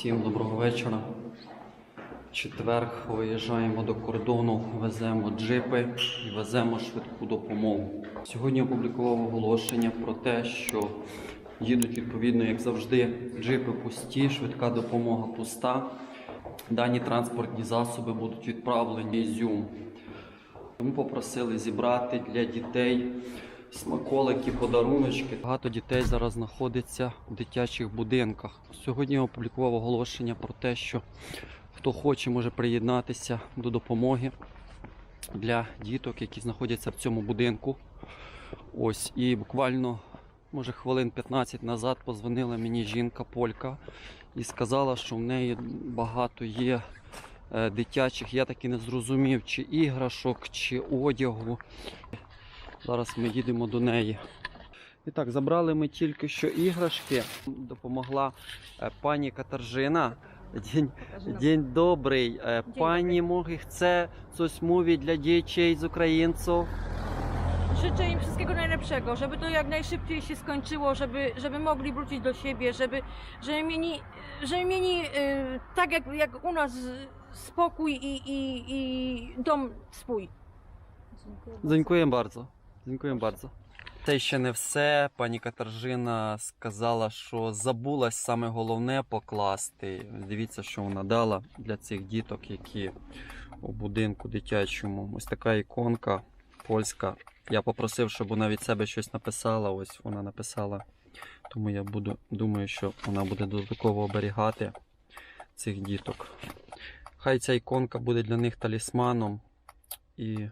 Всім доброго вечора. Четверг виїжджаємо до кордону, веземо джипи і веземо швидку допомогу. Сьогодні опублікував оголошення про те, що їдуть відповідно, як завжди, джипи пусті, швидка допомога пуста. Дані транспортні засоби будуть відправлені в Ізюм. Попросили зібрати для дітей смаколики, подаруночки. Багато дітей зараз знаходиться в дитячих будинках. Сьогодні я опублікував оголошення про те, що хто хоче, може приєднатися до допомоги для діток, які знаходяться в цьому будинку. Ось і буквально, може, хвилин 15 назад позвонила мені жінка полька і сказала, що в неї багато є е, дитячих. Я таки не зрозумів, чи іграшок, чи одягу. Зараз ми їдемо до неї. І так, забрали ми тільки що іграшки. Допомогла е, пані Катаржина. День, день добрий. Е, Пані Моги chce coś mówić dla dzieci z Ukraińców. Życzę im wszystkiego najlepszego, żeby to jak najszybciej się skończyło, żeby, żeby mogli wrócić do siebie, żeby, żeby mieli, żeby mieli tak jak, jak u nas spokój i, i, i dom swój. Дякуємо bardzo. Дякуємо bardzo. Це ще не все. Пані Катаржина сказала, що забулась саме головне покласти. Дивіться, що вона дала для цих діток, які у будинку дитячому. Ось така іконка польська. Я попросив, щоб вона від себе щось написала. Ось вона написала. Тому я буду, думаю, що вона буде додатково оберігати цих діток. Хай ця іконка буде для них талісманом. І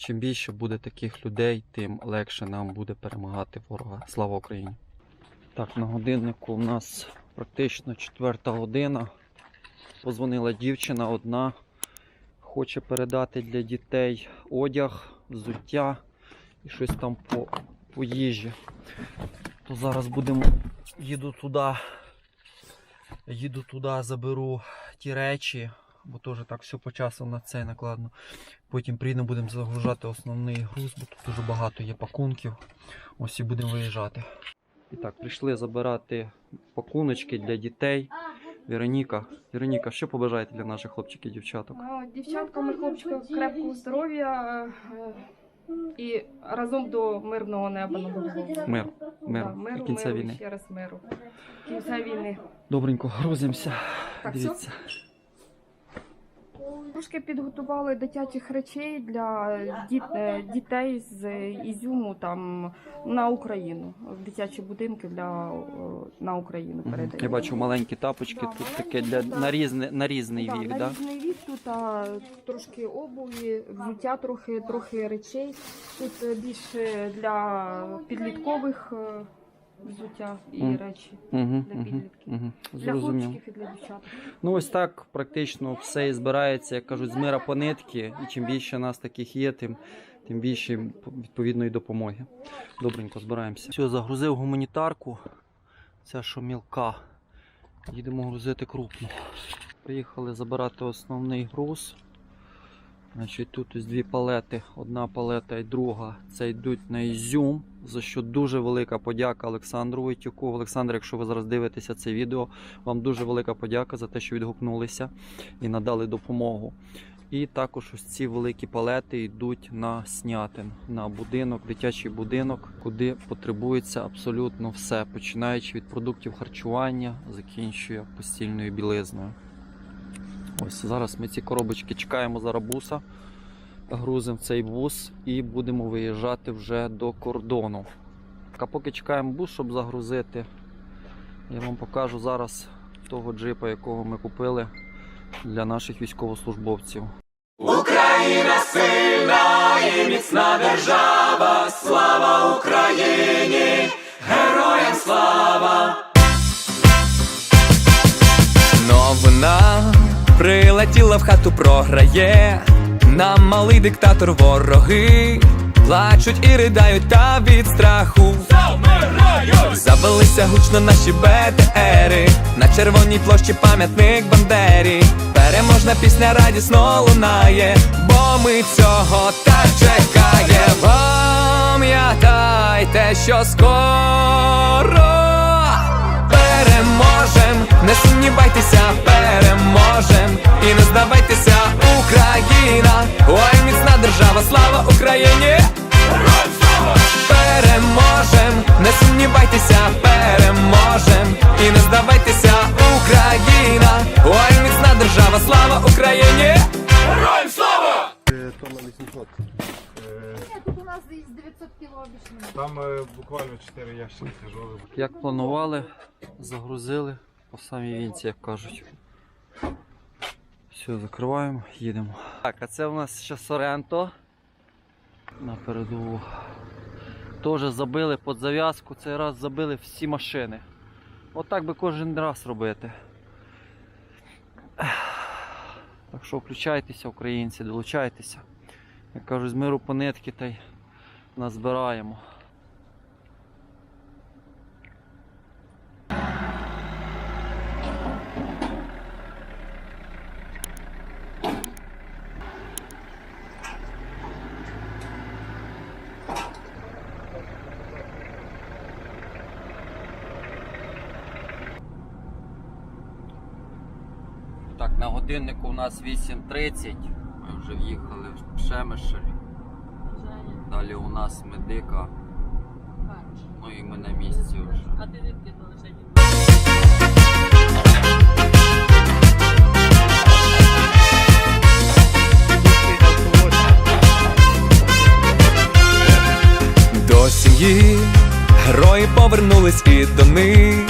чим більше буде таких людей, тим легше нам буде перемагати ворога. Слава Україні! Так, на годиннику у нас практично четверта година. Позвонила дівчина одна, хоче передати для дітей одяг, взуття і щось там по, по їжі. То зараз будемо їду туди. Їду туди, заберу ті речі, бо теж так все по часу на це накладно. Потім приїдемо, будемо загружати основний груз, бо тут дуже багато є пакунків. Ось і будемо виїжджати. І так, прийшли забирати пакуночки для дітей. Вероніка, Вероніка, що побажаєте для наших хлопчиків і дівчаток? Дівчаткам і хлопчикам крепкого здоров'я е, і разом до мирного неба головою. Мир, мир, Да, миру, до кінця миру, війни. Ще раз миру. Кінця війни. Добренько, грузимося. Так, Дивіться. Трошки підготували дитячих речей для діт, е, дітей з Ізюму там на Україну. В дитячі будинки для на Україну Мгм. передаємо. Я бачу маленькі тапочки, Да, тут маленькі, таке для да. на різний, на різний Да, вік, на да? різний вік тут а, трошки обуві, взуття трохи, трохи речей. Тут е, більше для підліткових взуття і Мгм. речі. Угу, Для підлітків. угу. Для хлопчиків і для дівчат. Ну ось так практично все і збирається, як кажуть, з мира по нитки. І чим більше нас таких є, тим, тим більше відповідної допомоги. Добренько збираємося. Все, загрузив гуманітарку. Ця що мілка. Їдемо грузити крупну. Приїхали забирати основний груз. Значить, тут ось дві палети. Одна палета і друга. Це йдуть на Ізюм. За що дуже велика подяка Олександру Войтюку. Олександр, якщо ви зараз дивитеся це відео, вам дуже велика подяка за те, що відгукнулися і надали допомогу. І також ось ці великі палети йдуть на снятин, на будинок, дитячий будинок, куди потребується абсолютно все, починаючи від продуктів харчування, закінчує постільною білизною. Ось зараз ми ці коробочки чекаємо зараз буса, грузимо цей бус і будемо виїжджати вже до кордону. А поки чекаємо бус, щоб загрузити, я вам покажу зараз того джипа, якого ми купили для наших військовослужбовців. Україна сильна і міцна держава, слава Україні, прилетіла в хату, програє. Нам малий диктатор вороги плачуть і ридають та від страху. Завелися гучно наші БТРи На червоній площі пам'ятник Бандері Переможна пісня радісно лунає, бо ми цього так чекаємо Пам'ятайте, що скоро не сумнівайтеся, переможем і не здавайтеся, Україна, ой, міцна держава, слава Україні! Переможем, не сумнівайтеся, переможем і не здавайтеся, Україна, ой, міцна держава, слава Україні! Тонна 800. Нет, тут у нас из 900 кило обычно. Там е, буквально 4 ящики тяжелі. Як планували, загрузили по самій вінці, як кажуть. Все, закриваємо, їдемо. Так, а це у нас ще Соренто. На передову. Теж забили під зав'язку, цей раз забили всі машини. Отак би кожен раз робити. Так що включайтеся, українці, долучайтеся. Як кажуть, з миру по нитки та й назбираємо. Так, на годиннику у нас 8.30. Ми вже в'їхали в Пшемишель. Далі у нас медика. Ну і ми на місці вже. А ти звідки лише До сім'ї герої повернулись і до них.